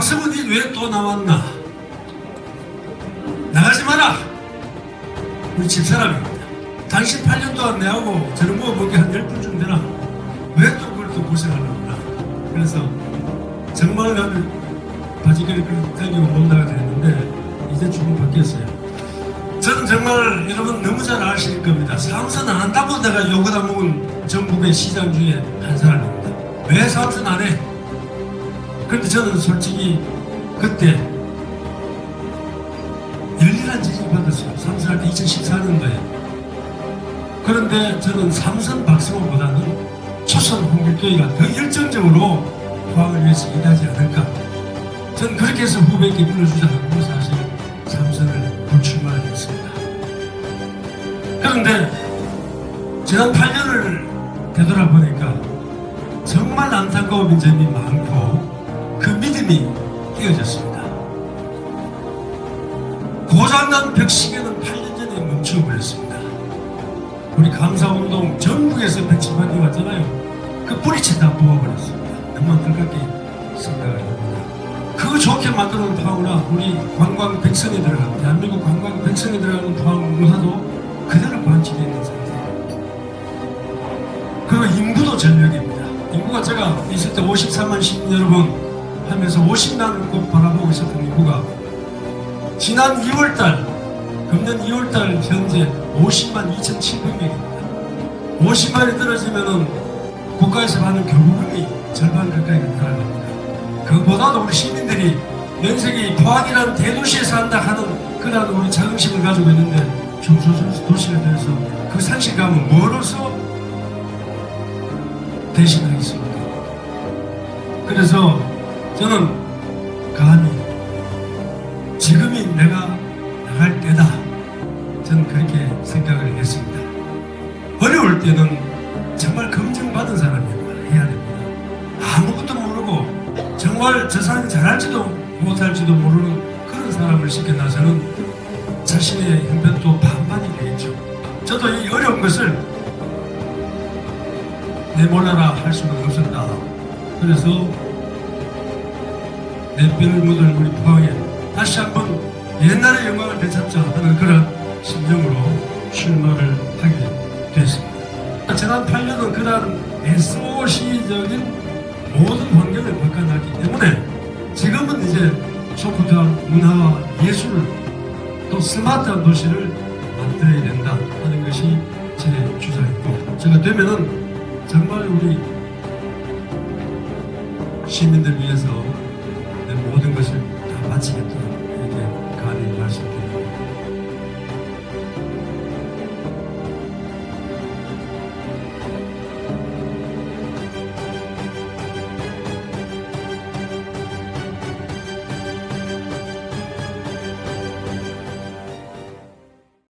박성훈이 왜 또 나왔나? 나가지 마라! 우리 집사람입니다. 당신 8년 동안 내하고 저런 거 보기 한 10분 쯤 되나? 왜 또 그걸 또 고생하려구나. 그래서 정말 나는 바지가리 다니고 못 나가게 됐는데 이제 조금 바뀌었어요. 저는 정말 여러분 너무 잘 아실 겁니다. 사무선 안 한다고 내가 욕을 안 먹은 전국의 시장 중에 한 사람입니다. 왜 사무선 안 해? 그런데 저는 솔직히 그때 열일한 지지를 받았어요. 사무선할 때 2014년도에. 그런데 저는 삼선 박승호보다는 초선 홍길동이가 더 열정적으로 포항을 위해서 일하지 않을까. 저는 그렇게 해서 후배에게 불러주자 하고 사실 삼선을 불출마를 했습니다. 그런데 지난 8년을 되돌아보니까 정말 안타까운 점이 많고 그 믿음이 깨어졌습니다. 고장난 벽시계는 8년 전에 멈춰버렸습니다. 우리 감사운동 전국에서 110만이 왔잖아요. 그 뿌리채 다 뽑아버렸습니다. 너무 안타깝게 생각을 합니다. 그거 좋게 만드는 파우나 우리 관광 백선에 들어간 대한민국 관광 백선에 들어가는 파우 문화도 그대로 관치되어 있는 상태예요. 그리고 인구도 전력입니다. 인구가 제가 있을 때 53만 시민 여러분 하면서 50만 꼭 바라보고 있었던 인구가 지난 2월달 금년 2월달 현재 50만 2,700명입니다. 50만이 떨어지면은 국가에서 받는 교부금이 절반 가까이 늘어납니다. 그보다도 우리 시민들이 면sek이 포항이라는 대도시에 산다 하는 그런 우리 자긍심을 가지고 있는데 중소도시에 대해서 그 상실감은 뭐로서 대신하겠습니까? 그래서 저는 감히 지금이 내가 나갈 때다. 저는 그렇게 생각을 했습니다. 어려울 때는 정말 검증받은 사람이 해야 됩니다. 아무것도 모르고 정말 저 사람이 잘할지도 못할지도 모르는 그런 사람을 시켜놔서는 자신의 형편도 반반이 되겠죠. 저도 이 어려운 것을 내몰라라 할 수는 없었다. 그래서 내 뼈를 묻은 우리 포항에 다시 한번 옛날의 영광을 되찾자 하는 그런 심정으로 출마를 하게 됐습니다. 지난 8년은 그런 SOC적인 모든 환경을 바꿔놨기 때문에 지금은 이제 소프트와 문화와 예술을 또 스마트한 도시를 만들어야 된다 하는 것이 제 주장이고 제가 되면은 정말 우리 시민들 위해서 지 금.